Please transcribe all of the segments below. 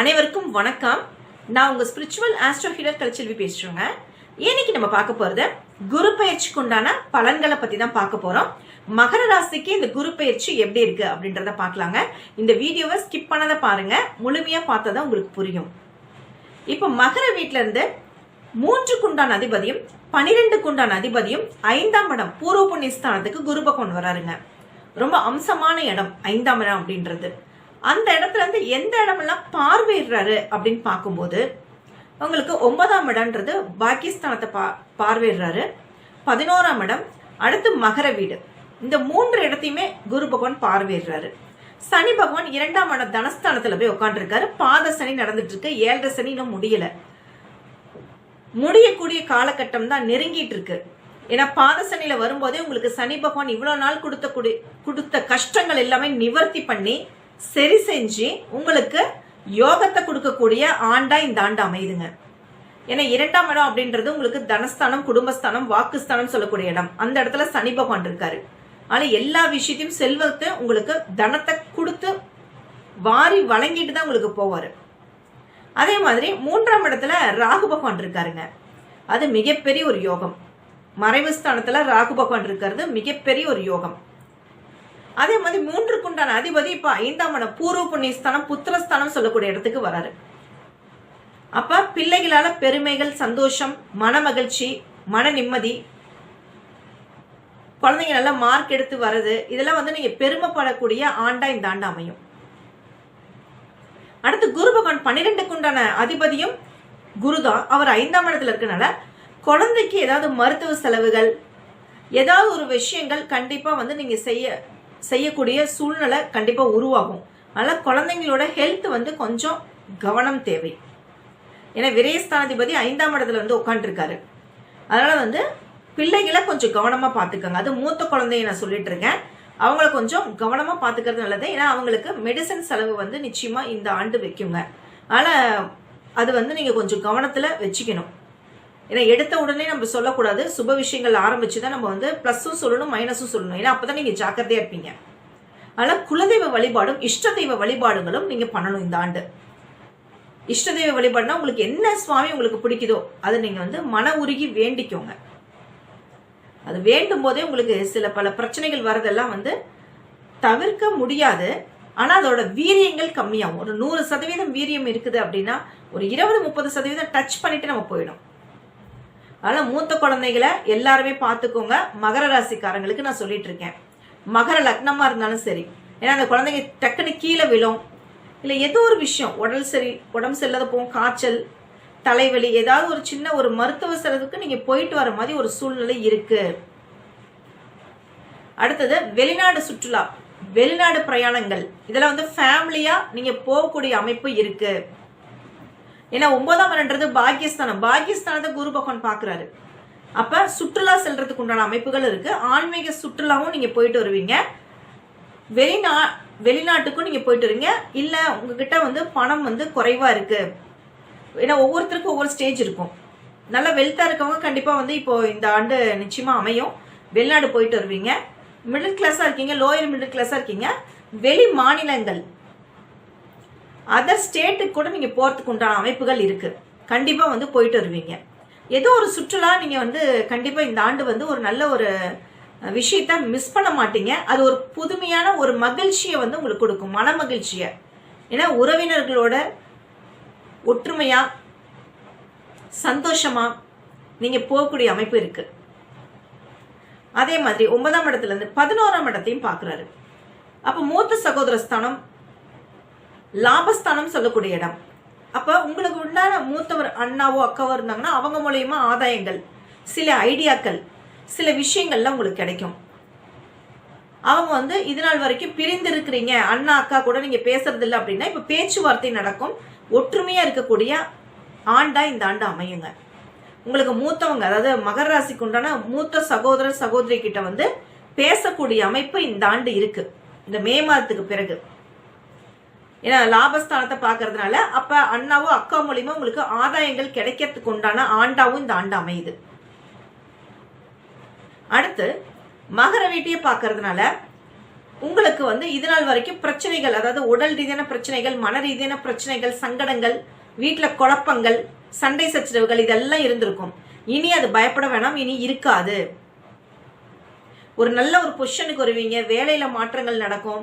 அனைவருக்கும் வணக்கம். நான் உங்க ஸ்பிரிச்சுவல் ஆஸ்ட்ரோ ஹீலர் கலைச்செல்வி பேசுறேங்க. இன்னைக்கு நம்ம பார்க்க போறது குரு பயிற்சிக்கு உண்டான பலன்களை பத்தி தான் பார்க்க போறோம். மகர ராசிக்கு இந்த குரு பயிற்சி எப்படி இருக்கு அப்படின்றத பார்க்கலாங்க. இந்த வீடியோவை ஸ்கிப் பண்ணதை பாருங்க. முழுமையா பார்த்தா உங்களுக்கு புரியும். இப்போ மகர வீட்ல இருந்து மூன்று குண்டான அதிபதியும் பனிரெண்டு குண்டான அதிபதியும் ஐந்தாம் இடம் பூர்வ புண்ணியஸ்தானத்துக்கு குரு பகவான் வராருங்க. ரொம்ப அம்சமான இடம் ஐந்தாம் இடம் அப்படின்றது. அந்த இடத்துல இருந்து எந்த இடமெல்லாம் பார்வையிடுறாரு அப்படின்னு பார்க்கும்போது உங்களுக்கு ஒன்பதாம் இடம்ன்றது பாகிஸ்தானத்தை பா பார்வையிடுறாரு. பதினோராம் இடம் அடுத்து மகர வீடு. இந்த மூன்று இடத்தையுமே குரு பகவான் பார்வையிடுறாரு. சனி பகவான் இரண்டாம் இடம் தனஸ்தானத்துல போய் உட்காந்துருக்காரு பாத சனி நடந்துட்டு இருக்கு ஏழரை சனி இன்னும் முடியல. முடியக்கூடிய காலகட்டம் தான் நெருங்கிட்டு இருக்கு ஏன்னா பாதசனியில வரும்போதே உங்களுக்கு சனி பகவான் இவ்வளவு நாள் கொடுத்த குடி- கொடுத்த கஷ்டங்கள் எல்லாமே நிவர்த்தி பண்ணி சரி செஞ்சு உங்களுக்கு யோகத்தை கொடுக்கக்கூடிய ஆண்டா இந்த ஆண்டு அமையுதுங்க. ஏன்னா இரண்டாம் இடம் அப்படின்றது உங்களுக்கு தனஸ்தானம் குடும்பஸ்தானம் வாக்குஸ்தானம் சொல்லக்கூடிய இடம். அந்த இடத்துல சனி பகவான் இருக்காரு. ஆனா எல்லா விஷயத்தையும் செல்வத்தை உங்களுக்கு தனத்தை கொடுத்து வாரி வழங்கிட்டு தான் உங்களுக்கு போவாரு. அதே மாதிரி மூன்றாம் இடத்துல ராகு பகவான் இருக்காருங்க. அது மிகப்பெரிய ஒரு யோகம். மறைவு ஸ்தானத்துல ராகு பகவான் இருக்கிறது மிகப்பெரிய ஒரு யோகம். அதே மாதிரி மூன்றுக்குண்டான அதிபதி இப்ப ஐந்தாம் இடம் பூர்வ புண்ணிய ஸ்தானம் புத்திரஸ்தானம் சொல்லக்கூடிய இடத்துக்கு வராரு. அப்ப பிள்ளைகளால பெருமைகள் சந்தோஷம் மன மகிழ்ச்சி மன நிம்மதி குழந்தைங்க நல்லா மார்க் எடுத்து வர்றது இதெல்லாம் வந்து நீங்க பெருமைப்படக்கூடிய ஆண்டா இந்த ஆண்டு அமையும். அடுத்து குரு பகவான் பன்னிரெண்டுக்கு உண்டான அதிபதியும் குருதான். அவர் ஐந்தாம் இடத்துல இருக்கனால குழந்தைக்கு ஏதாவது மருத்துவ செலவுகள் ஏதாவது ஒரு விஷயங்கள் கண்டிப்பா வந்து நீங்க செய்ய செய்யக்கூடிய சூழ்நிலை கண்டிப்பாக உருவாகும். அதனால் குழந்தைங்களோட ஹெல்த் வந்து கொஞ்சம் கவனம் தேவை. ஏன்னா விரயஸ்தானாதிபதி ஐந்தாம் இடத்துல வந்து உட்காந்துருக்காரு அதனால் வந்து பிள்ளைகளை கொஞ்சம் கவனமாக பார்த்துக்கோங்க. அது மூத்த குழந்தைய நான் சொல்லிட்டு இருக்கேன். அவங்கள கொஞ்சம் கவனமாக பார்த்துக்கிறது நல்லது. ஏன்னா அவங்களுக்கு மெடிசன் செலவு வந்து நிச்சயமாக இந்த ஆண்டு வைக்குங்க. ஆனால் அது வந்து நீங்கள் கொஞ்சம் கவனத்தில் வச்சுக்கணும். ஏன்னா எடுத்த உடனே நம்ம சொல்லக்கூடாது. சுப விஷயங்கள் ஆரம்பிச்சு தான் நம்ம வந்து ப்ளஸ்ஸும் சொல்லணும் மைனஸும் சொல்லணும். ஏன்னா அப்பதான் நீங்க ஜாக்கிரதையா இருப்பீங்க. அதனால குலதெய்வ வழிபாடும் இஷ்ட தெய்வ வழிபாடுகளும் நீங்க பண்ணணும் இந்த ஆண்டு. இஷ்ட தெய்வ வழிபாடுனா உங்களுக்கு என்ன சுவாமி உங்களுக்கு பிடிக்குதோ அதை நீங்க வந்து மன உருகி வேண்டிக்கோங்க. அது வேண்டும் போதே உங்களுக்கு சில பல பிரச்சனைகள் வரதெல்லாம் வந்து தவிர்க்க முடியாது. ஆனா அதோட வீரியங்கள் கம்மியாகும். ஒரு நூறு சதவீதம் வீரியம் இருக்குது அப்படின்னா ஒரு இருபது முப்பது சதவீதம் டச் பண்ணிட்டு நம்ம போயிடும். அதனால மூத்த குழந்தைகளை எல்லாருமே பார்த்துக்கோங்க. மகர ராசிக்காரங்களுக்கு நான் சொல்லிட்டு இருக்கேன் மகர லக்னமா இருந்தாலும் சரி ஏன்னா அந்த குழந்தைங்க டக்குன்னு கீழே விழும். இல்லை ஏதோ ஒரு விஷயம் உடல் சரி உடம்பு சரியில்லாத போகும் காய்ச்சல் தலைவலி ஏதாவது ஒரு சின்ன ஒரு மருத்துவ செலவுக்கு நீங்க போயிட்டு வர மாதிரி ஒரு சூழ்நிலை இருக்கு. அடுத்தது வெளிநாடு சுற்றுலா வெளிநாடு பிரயாணங்கள். இதெல்லாம் வந்து ஃபேமிலியா நீங்க போகக்கூடிய அமைப்பு இருக்கு. ஏன்னா ஒன்பதாம் இடம்ன்றது பாகியஸ்தானம் பாகியஸ்தானத்தை குரு பகவான் பாக்குறாரு அப்ப சுற்றுலா செல்றதுக்கு உண்டான அமைப்புகள் இருக்கு. ஆன்மீக சுற்றுலாவும் நீங்க போயிட்டு வருவீங்க. வெளிநா வெளிநாட்டுக்கும் நீங்க போயிட்டு வருவீங்க. இல்ல உங்ககிட்ட வந்து பணம் வந்து குறைவா இருக்கு. ஏன்னா ஒவ்வொருத்தருக்கும் ஒவ்வொரு ஸ்டேஜ் இருக்கும். நல்ல வெல்த்தா இருக்கவங்க கண்டிப்பா வந்து இப்போ இந்த ஆண்டு நிச்சயமா அமையும். வெளிநாடு போயிட்டு வருவீங்க. மிடில் கிளாஸா இருக்கீங்க. லோயர் மிடில் கிளாஸா இருக்கீங்க. வெளி மாநிலங்கள். அதர் ஸ்டேட்டுக்கு கூட நீங்கள் போகிறதுக்கு உண்டான அமைப்புகள் இருக்குது கண்டிப்பாக வந்து போயிட்டு வருவீங்க. ஏதோ ஒரு சுற்றுலா நீங்கள் வந்து கண்டிப்பாக இந்த ஆண்டு வந்து ஒரு நல்ல ஒரு விஷயத்த மிஸ் பண்ண மாட்டீங்க. அது ஒரு புதுமையான ஒரு மகிழ்ச்சியை வந்து உங்களுக்கு கொடுக்கும். மன மகிழ்ச்சியை. ஏன்னா உறவினர்களோட ஒற்றுமையாக சந்தோஷமாக நீங்கள் போகக்கூடிய அமைப்பு இருக்குது அதே மாதிரி ஒன்பதாம் இடத்துலேருந்து பதினோராம் இடத்தையும் பார்க்குறாரு அப்போ மூத்த சகோதர ஸ்தானம் லாபஸ்தானம் சொல்லக்கூடிய இடம். அப்ப உங்களுக்கு உண்டான மூத்தவர் அண்ணாவோ அக்காவோ இருந்தாங்கன்னா அவங்க மூலயமா ஆதாயங்கள் சில ஐடியாக்கள் சில விஷயங்கள்லாம் உங்களுக்கு கிடைக்கும். அவங்க வந்து இது நாள் வரைக்கும் பிரிந்து இருக்கிறீங்க அண்ணா அக்கா கூட நீங்க பேசுறது இல்லை அப்படின்னா இப்ப பேச்சுவார்த்தை நடக்கும். ஒற்றுமையா இருக்கக்கூடிய ஆண்டா இந்த ஆண்டு அமையுங்க. உங்களுக்கு மூத்தவங்க அதாவது மகர ராசிக்கு உண்டான மூத்த சகோதர சகோதரி கிட்ட வந்து பேசக்கூடிய அமைப்பு இந்த ஆண்டு இருக்கு. இந்த மே மாதத்துக்கு பிறகு. ஏன்னா லாபஸ்தானத்தை பார்க்கறதுனால அப்ப அண்ணாவோ அக்கா மூலியமா உங்களுக்கு ஆதாயங்கள் கிடைக்கிறதுக்கு உண்டான ஆண்டாவும் இந்த ஆண்டு அமையுது. அடுத்து மகர வீட்டையே பார்க்கறதுனால உங்களுக்கு வந்து இது நாள் வரைக்கும் பிரச்சனைகள் அதாவது உடல் ரீதியான பிரச்சனைகள் மன ரீதியான பிரச்சனைகள் சங்கடங்கள் வீட்டில் குழப்பங்கள் சண்டை சச்சரவுகள் இதெல்லாம் இருந்திருக்கும். இனி அது பயப்பட வேணாம் இனி இருக்காது. ஒரு நல்ல ஒரு பொசிஷனுக்கு வருவீங்க வேலையில மாற்றங்கள் நடக்கும்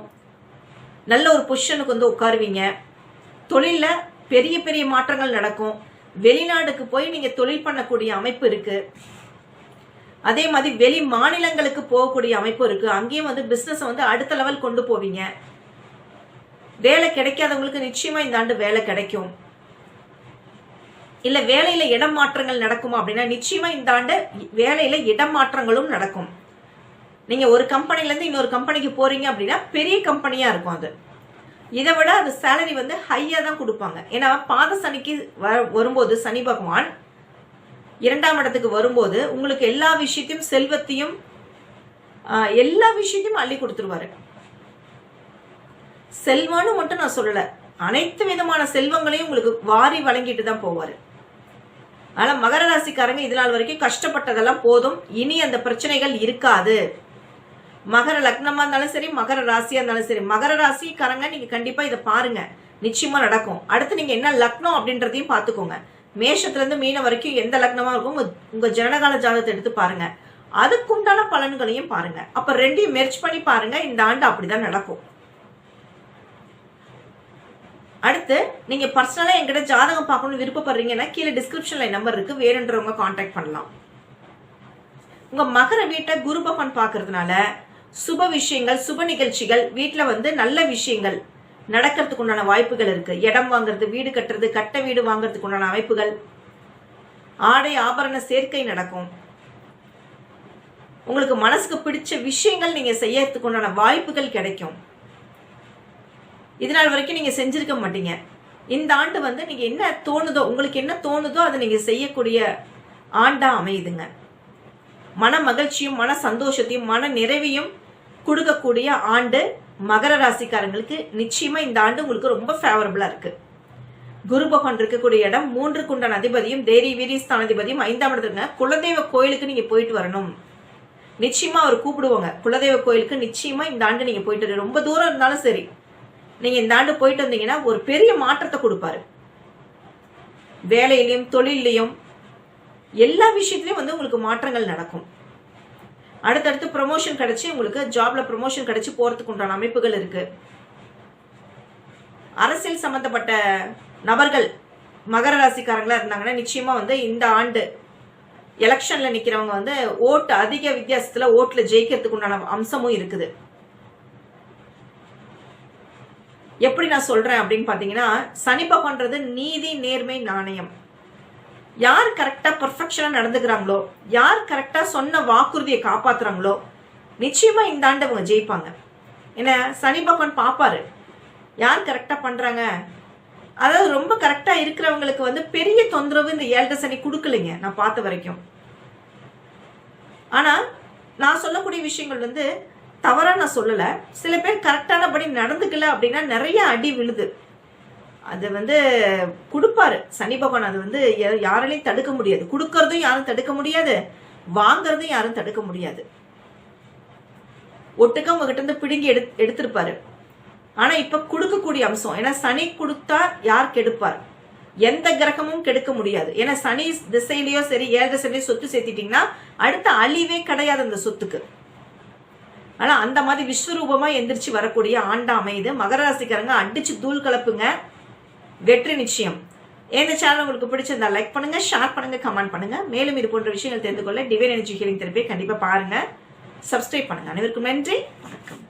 நல்ல ஒரு பொசிஷனுக்கு வந்து உட்காருவீங்க. தொழிலில் பெரிய பெரிய மாற்றங்கள் நடக்கும். வெளிநாடுக்கு போய் நீங்கள் தொழில் பண்ணக்கூடிய அமைப்பு இருக்குது அதே மாதிரி வெளி மாநிலங்களுக்கு போகக்கூடிய அமைப்பு இருக்குது அங்கேயும் வந்து பிஸ்னஸை வந்து அடுத்த லெவல் கொண்டு போவீங்க. வேலை கிடைக்காதவங்களுக்கு நிச்சயமாக இந்த ஆண்டு வேலை கிடைக்கும். இல்லை வேலையில் இடம் மாற்றங்கள் நடக்குமா அப்படின்னா நிச்சயமாக இந்த ஆண்டு வேலையில் இடம் மாற்றங்களும் நடக்கும். நீங்க ஒரு கம்பெனில இருந்து இன்னொரு கம்பெனிக்கு போறீங்க அப்படின்னா பெரிய கம்பெனியா இருக்கும் அது. இதை விட அது சேலரி வந்து ஹையா தான் கொடுப்பாங்க. ஏன்னா பாத சனிக்கு வ- வரும்போது சனி பகவான் இரண்டாம் இடத்துக்கு வரும்போது உங்களுக்கு எல்லா விஷயத்தையும் செல்வத்தையும் எல்லா விஷயத்தையும் அள்ளி கொடுத்துருவாரு. செல்வம்னு மட்டும் நான் சொல்லல. அனைத்து விதமான செல்வங்களையும் உங்களுக்கு வாரி வழங்கிட்டு தான் போவாரு. ஆனால் மகர ராசிக்காரங்க இது நாள் வரைக்கும் கஷ்டப்பட்டதெல்லாம் போதும். இனி அந்த பிரச்சனைகள் இருக்காது. மகர லக்னமா இருந்தாலும் சரி மகர ராசியா இருந்தாலும் சரி. மகர ராசிக்காரங்க நீங்க கண்டிப்பா இதை பாருங்க. நிச்சயமா நடக்கும். அடுத்து நீங்க என்ன லக்னம் அப்படின்றதையும் பார்த்துக்கோங்க. மேஷத்துல இருந்து மீன வரைக்கும் எந்த லக்னமா இருக்கும் உங்க- ஜனகால ஜாதகத்தை எடுத்து பாருங்க. அதுக்குண்டான பலன்களையும் பாருங்க. அப்ப ரெண்டையும் மெர்ச் பண்ணி பாருங்க. இந்த ஆண்டு அப்படிதான் நடக்கும். அடுத்து நீங்க பர்சனலா என்கிட்ட ஜாதகம் பார்க்கணும்னு விருப்பப்படுறீங்கன்னா கீழே டிஸ்கிரிப்ஷன்ல நம்பர் இருக்கு. வேணுன்றவங்க காண்டாக்ட் பண்ணலாம். உங்க மகர வீட்டை குரு பகவான் பார்க்கறதுனால சுப விஷயங்கள் சுப நிகழ்ச்சிகள் வீட்டில் வந்து நல்ல விஷயங்கள் நடக்கிறதுக்கு உண்டான வாய்ப்புகள் இருக்கு. இடம் வாங்குறது வீடு கட்டுறது கட்ட வீடு வாங்குறதுக்கு உண்டான அமைப்புகள். ஆடை ஆபரண சேர்க்கை நடக்கும். உங்களுக்கு மனசுக்கு பிடிச்ச விஷயங்கள் நீங்க செய்யறதுக்கு உண்டான வாய்ப்புகள் கிடைக்கும். இது நாள் வரைக்கும் நீங்க செஞ்சிருக்க மாட்டீங்க. இந்த ஆண்டு வந்து நீங்க என்ன தோணுதோ உங்களுக்கு என்ன தோணுதோ அதை நீங்க செய்யக்கூடிய ஆண்டா அமையுதுங்க. மன மகிழ்ச்சியும் மன சந்தோஷத்தையும் மன நிறைவையும் கொடுக்கக்கூடிய ஆண்டு மகர ராசிக்காரங்களுக்கு நிச்சயமா இந்த ஆண்டு உங்களுக்கு ரொம்ப ஃபேவரபிளா இருக்கு. குரு பகவான் இருக்கக்கூடிய இடம் மூன்று குண்டன் அதிபதியும் தேரி வீரி ஸ்தானாதிபதியும் ஐந்தாம் இடத்துல குலதெய்வ கோயிலுக்கு நீங்க போயிட்டு வரணும். நிச்சயமா அவர் கூப்பிடுவாங்க. குலதெய்வ கோயிலுக்கு நிச்சயமா இந்த ஆண்டு நீங்க போயிட்டு வரணும். ரொம்ப தூரம் இருந்தாலும் சரி நீங்க இந்த ஆண்டு போயிட்டு வந்தீங்கன்னா ஒரு பெரிய மாற்றத்தை கொடுப்பாரு. வேலையிலையும் தொழிலையும் எல்லா விஷயத்துலயும் வந்து உங்களுக்கு மாற்றங்கள் நடக்கும். அடுத்தடுத்து ப்ரொமோஷன் கிடைச்சி உங்களுக்கு ஜாப்ல ப்ரொமோஷன் கிடைச்சி போறதுக்கு உண்டான அமைப்புகள் இருக்கு. அரசியல் சம்பந்தப்பட்ட நபர்கள் மகர ராசிக்காரங்களா இருந்தாங்கன்னா நிச்சயமா வந்து இந்த ஆண்டு எலெக்ஷன்ல நிக்கிறவங்க வந்து ஓட்டு அதிக வித்தியாசத்துல ஓட்டுல ஜெயிக்கிறதுக்கு உண்டான அம்சமும் இருக்குது. எப்படி நான் சொல்றேன் அப்படின்னு பாத்தீங்கன்னா சனி பகவான்றது நீதி நேர்மை நாணயம். யார் கரெக்டா பர்ஃபெக்ஷனா நடந்துக்கிறாங்களோ யார் கரெக்டா சொன்ன வாக்குறுதியை காப்பாத்துறாங்களோ நிச்சயமா இந்த ஆண்டு அவங்க ஜெயிப்பாங்க. ஏன்னா சனி பகவான் பாப்பாரு யார் கரெக்டா பண்றாங்க? அதாவது ரொம்ப கரெக்டா இருக்கிறவங்களுக்கு வந்து பெரிய தொந்தரவு இந்த ஏழரை சனி கொடுக்கலைங்க நான் பார்த்த வரைக்கும். ஆனா நான் சொல்லக்கூடிய விஷயங்கள் வந்து தவறா நான் சொல்லல. சில பேர் கரெக்டானபடி நடந்துக்கல அப்படின்னா நிறைய அடி விழுது. அது வந்து கொடுப்பாரு. சனி பகவான் அது வந்து யாராலையும் தடுக்க முடியாது. கொடுக்கறதும் யாரும் தடுக்க முடியாது. வாங்குறதும் யாரும் தடுக்க முடியாது. ஒட்டுக்க உங்ககிட்ட இருந்து பிடுங்கி எடு எடுத்திருப்பாரு. ஆனா இப்ப கொடுக்கக்கூடிய அம்சம் ஏன்னா சனி கொடுத்தா யார் கெடுப்பார்? எந்த கிரகமும் கெடுக்க முடியாது. ஏன்னா சனி திசையிலயோ சரி ஏழரை திசையிலயோ சொத்து சேர்த்திட்டீங்கன்னா அடுத்த அழிவே கிடையாது அந்த சொத்துக்கு. ஆனா அந்த மாதிரி விஸ்வரூபமா எந்திரிச்சு வரக்கூடிய ஆண்டா அமையுது மகர ராசிக்காரங்க அடிச்சு தூள் கலப்புங்க. வெற்றி நிச்சயம். இந்த சேனல் உங்களுக்கு பிடிச்சிருந்தா லைக் பண்ணுங்க ஷேர் பண்ணுங்க கமெண்ட் பண்ணுங்க. மேலும் இது போன்ற விஷயங்கள் தெரிந்து கொள்ள டிவைன் எனர்ஜி ஹீலிங் தெரப்பியை கண்டிப்பா பாருங்க. சப்ஸ்கிரைப் பண்ணுங்க. அனைவருக்கும் நன்றி. வணக்கம்.